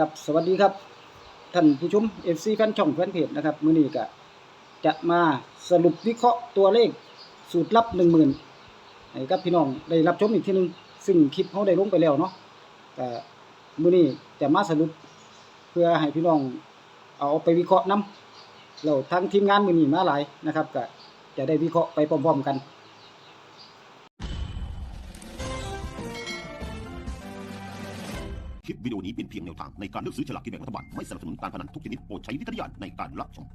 ครับสวัสดีครับท่านผู้ชม FC แฟนช่องแฟนเพจนะครับมื้อนี้ก็จะมาสรุปวิเคราะห์ตัวเลขสูตรลับ10,000ให้กับพี่น้องได้รับชมอีกทีหนึง ซึ่งคลิปเขาได้ลงไปแล้วเนาะก็มื้อนี้จะมาสรุปเพื่อให้พี่น้องเอาไปวิเคราะห์นํแล้วทั้งทีมงานมื้อนี้มาหลายนะครับก็จะได้วิเคราะห์ไปพร้อมๆกัน คลิปวิดีโอนี้เป็นเพียงแนวทางในการเลือกซื้อฉลากกินแบ่งรัฐบาล ไม่สนับสนุนการพนันทุกชนิดโปรดใช้วิจารณญาณในการรับชม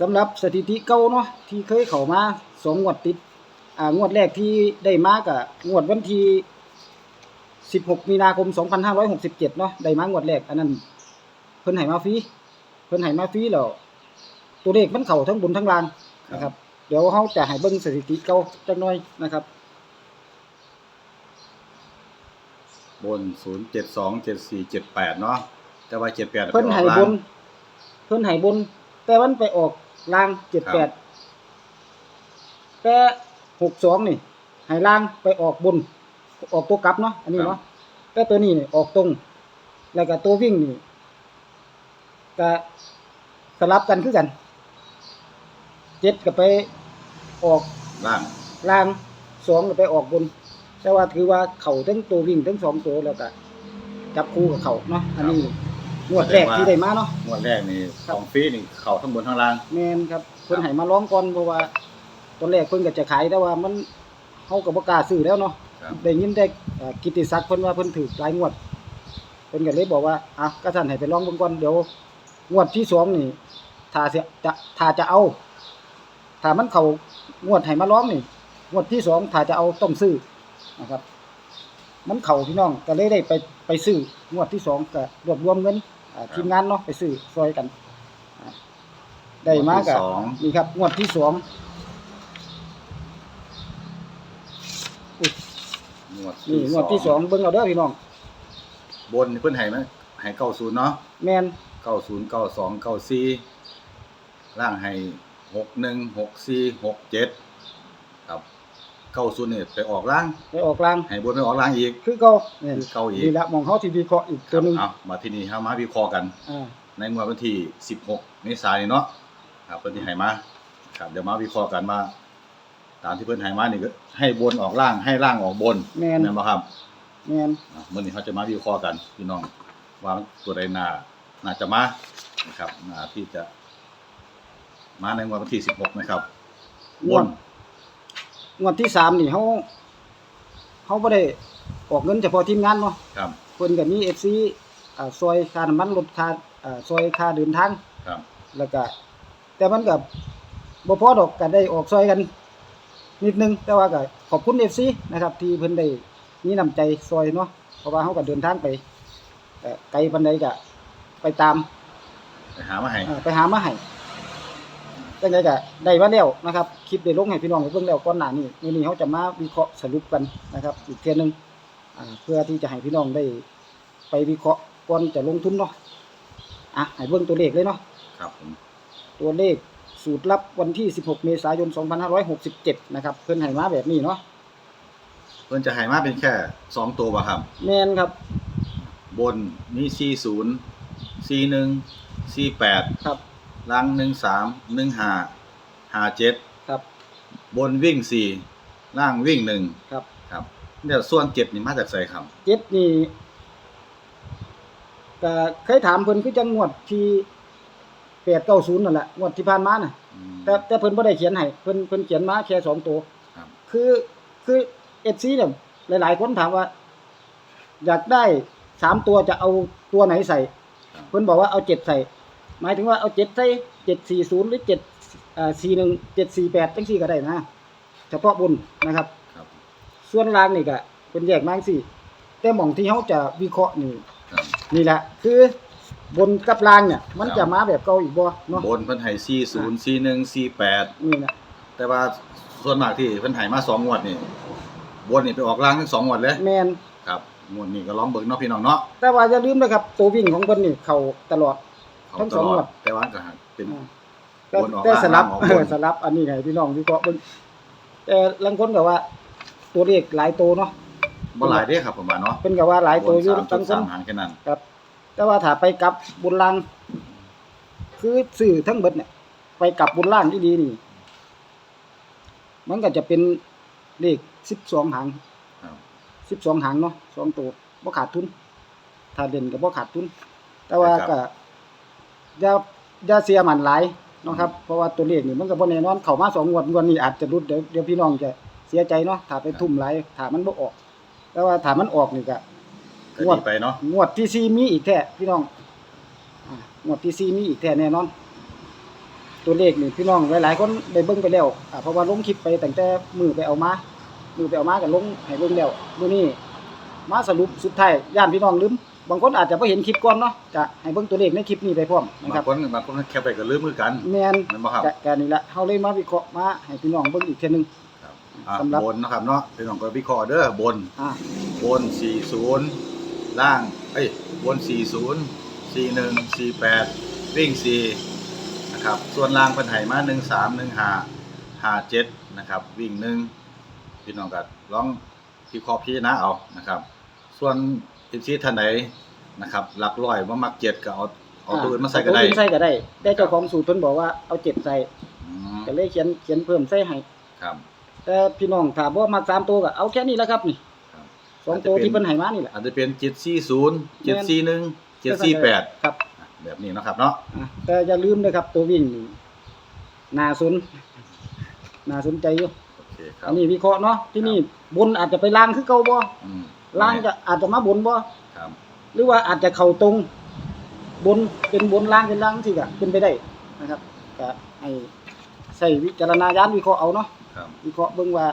สำหรับสถิติเก่าเนาะที่เคยเข้ามาสองงวดติดอ่างวดแรกที่ได้มาก็งวดวันที่16 มีนาคม 2567 เนาะได้มางวดแรก อันนั้น เพิ่นให้มาฟรีเพิ่นให้มาฟรีแล้วตัวเลขมันเข้าทั้งบนทั้งล่างนะครับ เดี๋ยวเฮาจะให้เบิ่งสถิติเก่าจักหน่อยนะครับ บนศูนย์เจ็ดสองเจ็ดสี่เจ็ดแปดเนาะแต่ว่าเจ็ดแปดเพิ่นให้บน เพิ่นให้บน แต่มันไปออกล่าง78แต่62นี่ให้ล่างไปออกบน ออกตัวกลับเนาะอันนี้เนาะแต่ตัวนี้นี่ออกตรง แล้วก็ตัววิ่งนี่ก็สลับกันคือกันเจ็ดก็ไปออกล่างล่างสองก็ไปออกบน แต่ว่าถือว่าเข่าทั้งตัววิ่งทั้งสองตัวแล้วก็จับคู่กับเข่าเนาะอันนี้งวดแรกที่ได้มาเนาะงวดแรกนี่ครับของฟรีนี่เข่าทั้งบนทั้งล่างแม่นครับเพิ่นให้มาร้องก่อนเพราะว่าตอนแรกเพิ่นก็จะขายแต่ว่ามันเฮาก็บ่กล้าซื้อแล้วเนาะครับได้ยินแต่เอ่อกิตติศักดิ์เพิ่นว่าเพิ่นถูกหลายงวดเพิ่นก็เลยบอกว่าอะก็ท่านให้ไปลองเบิ่งก่อนเดี๋ยวงวดที่สองนี่ถ้าเสียจะถ้าจะเอาถ้ามันเข้างวดให้มาร้องนี่งวดที่สองถ้าจะเอาต้องซื้อ นะครับ มันเข้าพี่น้องก็เลยได้ไปไปซื้องวดที่สองก็รวบรวมเงินอ่าทีมงานเนาะไปซื้อซอยกันอ่าได้มากงวดที่ะสอง นี่ครับงวดที่สองงวดนี่งวดที่สองเบิ่งเอาเด้อพี่น้อง บนนี่เพิ่นให้มั้ยให้เก้าศูนย์เนาะแมนเก้าศูนย์เก้าสองเก้าสี่ล่างให้หกหนึ่งหกสี่หกเจ็ดครับ เก้าศูนย์นี่ไปออกล่างไปออกกลางให้บนไปออกล่างอีก คือเก่านี่คือเก่าอีกนี่ละหมองเฮาที่วิเคราะห์อีกตัวหนึงเอามาที่นี่เฮามาวิเคราะห์กัน อ่าในงวดวันที่ 16 เมษายนเนาะครับเพิ่นที่ให้มาครับเดี๋ยวมาวิเคราะห์กันว่าตามที่เพิ่นให้มานี่ก็ให้บนออกล่างให้ล่างออกบนแม่นนบ่ครับแมนอะมื้อนี้เขาจะมาวิเคราะห์กันพี่น้องว่าตัวใดน่าน่าจะมานะครับน่าที่จะมาในงวดวันที่ 16 นะครับงบวดน งวดที่สามนี่เฮาเฮาบ่ได้ออกเงินเฉพาะทีมงานเนาะครับเพิ่นก็มี FC อ่าซอยค่าน้ำมันลดค่าอ่าซอยค่าเดินทางครับแล้วก็แต่มันก็บ่พอดอกก็ได้ออกซอยกันนิดนึง แต่ว่าก็ขอบคุณ FC นะครับ ที่เพิ่นได้มีน้ำใจซอยเนาะเพราะว่าเฮาก็เดินทางไปเอ่อไกลปานใดก็ไปตาม ไปหามาให้เอ่อไปหามาให้ จังไดก็ได้มาแล้วนะครับคลิปได้ลงให้พี่น้องได้เบิ่งแล้วก่อนหน้านี้มื้อนี้เฮาจะมาวิเคราะห์สรุปกันนะครับ อีกเทื่อนึงอ่าเพื่อที่จะให้พี่น้องได้ไปวิเคราะห์ก่อนจะลงทุนเนาะอะให้เบิ่งตัวเลขเลยเนาะครับผมตัวเลขสูตรลับวันที่ 16 เมษายน 2567 นะครับ เพิ่นให้มาแบบนี้เนาะเพิ่นจะให้มาเป็นแค่2ตัวบ่ครับ แม่นครับ บนมี40 41 48ครับ ลังหนึ่งสามหนึ่งห้าห้าเจ็ดครับ บนวิ่งสี่ล่างวิ่งหนึ่งครับ ครับเนี่ยส่วนเจ็ดนี่มาจากใส่ครับเจ็ดนี่ก็เคยถามเพิ่นคือจังงวดที่890นั่นแหละงวดที่ผ่านมาน่ะ อืม แต่แต่เพิ่นบ่ได้เขียนให้เพิ่นเพิ่นเขียนมาแค่สองตัวครับ คือคือ FC เนี่ยหลาย ๆ คนถามว่า อยากได้สามตัวจะเอาตัวไหนใส่ครับเพิ่นบอกว่าเอาเจ็ดใส่ หมายถึงว่าเอาเจ็ดใส่เจ็ดสี่ศูนย์หรือเจ็ดอ่าสี่หนึ่งเจ็ดสี่แปดจังสี่ก็ได้นะ เฉพาะบนนะครับ ครับ ส่วนล่างนี่ก็เป็นแยกมาจังสี่แต่หม่องที่เขาจะวิเคราะห์นี่ครับนี่แหละ คือบนกับล่างเนี่ย มันจะมาแบบเก่าอีกบ่เนาะบนเพิ่นให้สี่ศูนย์สี่หนึ่งสี่แปดนี่นะแต่ว่าส่วนมากที่เพิ่นให้มาสองงวดนี่บนนี่ไปออกล่างทั้งสองงวดเลยแมนครับงวดนี้ก็ลองเบิ่งเนาะพี่น้องเนาะแต่ว่าอย่าลืมนะครับตัววิ่งของเพิ่นนี่เข้าตลอดเขา ทั้งตสองลองวดดแต่ว่าก็เป็นแต่บนออกแต่สลับล่างออกบน เออสลับอันนี้ไงพี่น้องวิเคราะห์เบิ่งแต่ลังคนก็ว่า ตัวเลขหลายตัวเนาะบ่หลายเด้ครับผมว่าเนาะเพิ่นก็ว่าหลายบตัวนอยู่สามจุทั้ดงสาซ้ำมหางแค่นั้นครับ แต่ว่าถ้าไปกลับบนล่างคือสื่อทั้งเบิดเนี่ย ไปกลับบนล่างที่ดีนี่ มันก็จะเป็นเลขสิบสองหางครับสิบสองหางเนาะสองตัวบ่ขาดทุน ถ้าเด่นก็บ่ขาดทุน แต่ว่าก็ อย่าอย่าเสียมันหลายเนาะครับเพราะว่าตัวเลขนี่มันก็บ่แน่นอนเข้ามาสองงวดงวดนี้อาจจะรุดเดี๋ยวเดี๋ยวพี่น้องจะเสียใจเนาะถ้าไปทุ่มหลายถ้ามันบ่ออก แต่ว่าถ้ามันออกนี่ก็ก็งวดดีไปเนาะงวดที่สี่มีอีกแท้พี่น้องอ่างวดที่สี่มีอีกแท้แน่นอน ตัวเลขนี่พี่น้องหลายๆคนได้เบิ่งไปแล้วอ่าเพราะว่าลงคลิปไปตั้งแต่มือไปเอามามือไปเอามาก็ลงให้เบิ่งแล้วมื้อนี้ มาสรุปสุดท้ายย่านพี่น้องลืมบางคนอาจจะบ่เห็นคลิปก่อนเนาะก็ให้เบิ่งตัวเลขในคลิปนี้ไปพร้อมนะคบารังบคนบางคนแคปไปก็ลืมมือกัน แม่นแม่นบ่ครับก็ก็นี่ละเฮาเลยมาวิเคราะห์มาให้พี่น้องเบิ่งอีกเทื่อนึงครับอะสำหรับ บนนะครับเนาะพี่น้องก็วิเคราะห์เด้อบนอ่าบน 40 ล่างเอ้ยบน 40 41 48 วิ่ง 4 นะครับ ส่วนล่างเพิ่นให้มา 13 15 57 นะครับ วิ่ง 1 พี่น้องก็ลองพิเคราะห์พิจารณาเอานะครับ ส่วนอีกที่ท่านใดนะครับ หลักร้อยบ่มัก7ก็เอาเอาตัวอื่นมาใส่ก็ได้เอาตัวอื่นใส่ก็ได้แต่เจ้าของสูตรเพิ่นบอกว่าเอาเจ็ดใส่อืมก็เลยเขียนเขียนเพิ่มใส่ให้ครับ แต่พี่น้องถ้าบ่มักสามตัวก็เอาแค่นี้แหละครับนี่ครับ สองตัวที่เพิ่นให้มานี่แหละ อาจจะเป็น740 741 748ครับ แบบนี้เนาะครับเนาะอะแต่อย่าลืมนะครับ ตัววิ่งนี่น่าสนน่าสนใจอยู่โอเคครัอับนนี้วิเคราะห์เนาะที่นี่บนอาจจะไปล่างคือเก่าบ่อืม ล่างจะอาจจะมาบนบ่ครับหรือว่าอาจจะเข้าตรง บนเป็นบนล่างเป็นล่างสิก็เป็นไปได้นะครับก็ให้ใช้วิจารณญาณวิเคราะห์เอาเนาะครับวิเคราะห์เบิ่งว่า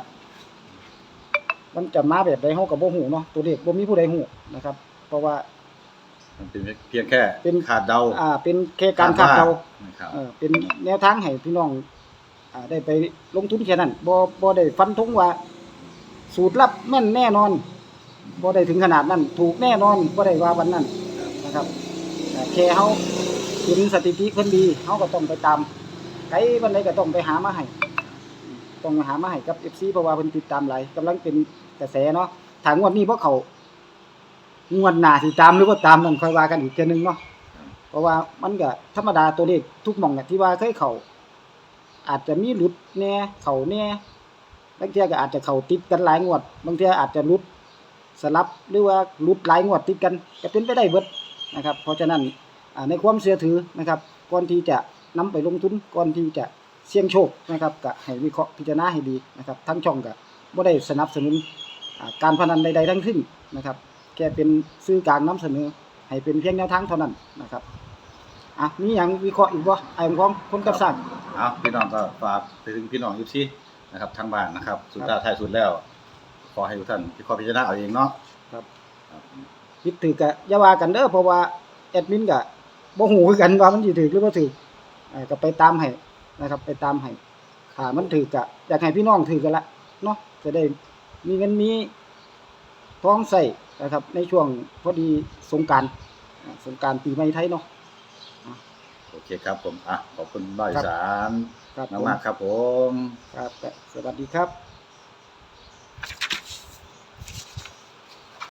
มันจะมาแบบใดเฮาก็บ่ฮู้เนาะตัวเลขบ่มีผู้ใดฮู้นะครับ เพราะว่า มันเป็นเพียงแค่เป็น ขาดเดาอ่า เป็นแค่การคาดเดา นะครับ เออเป็นแนวทางให้พี่น้องอ่าได้ไปลงทุนแค่นั้นบ่บ่ได้ฟันธงว่า สูตรลับแม่นแน่นอน บ่ได้ถึงขนาดนั้น ถูกแน่นอนบ่ได้ว่าวันนั้นนะครับแค่เฮาเห็นสถิติเพิ่นดีเฮาก็ต้องไปตามไกวันใดก็ต้องไปหามาให้ต้องหามาให้กับ FC เพราะว่าเพิ่นติดตามหลายกำลังเป็นกระแสเนาะถางวดนี้บ่เขางวดหน้าสิตามหรือบ่าตามนั่นค่อยว่ากันอีกเทื่อนึงเนาะเพราะว่ามันก็ธรรมดาตัวเลขทุกหม่องน่ะที่ว่าเคยเขาอาจจะมีหลุดแน่เขาแน่บางเทื่อก็อาจจะเขาติดกันหลายงวด บางเทื่ออาจจะหลุด สลับหรือว่าหลุดหลายงวดติดกันก็เป็นไปได้เบิดนะครับ เพราะฉะนั้นอ่าในความเชื่อถือนะครับก่อนที่จะนำไปลงทุนก่อนที่จะเสี่ยงโชคนะครับก็ให้วิเคราะห์พิจารณาให้ดีนะครับ ทั้งช่องก็บ่ได้สนับสนุนอ่าการพนันใดๆทั้งสิ้นนะครับ แค่เป็นสื่อกลางนำเสนอ ให้เป็นเพียงแนวทางเท่านั้นนะครับอะมีหยังวิเคราะห์อีกบ่ไอ้ของคนกับสร้างเอาพี่น้องก็ฝากไปถึงพี่น้องอยู่ที่นะครับทางบ้านนะครับ สุดท้ายท้ายสุดแล้ว ขอให้ทุกท่านพิเคราะห์พิจารณาเอาเองเนาะครับครับผิดถือก็อย่าว่ากันเด้อเพราะว่าแอดมินก็บ่ฮู้คือกันว่ามันสิถูกหรือบ่ถูกอ่าก็ไปตามให้นะครับ ไปตามให้ถ้ามันถูกก็อยากให้พี่น้องถูกกันละเนาะจะได้มีเงินมีท้องใส่นะครับ ในช่วงพอดีสงกรานต์อ่าสงกรานต์ปีใหม่ไทยเนาะโอเคครับผมอะขอบคุณบ้านอีสานครับผมมากๆครับผม ครับก็สวัสดีครับ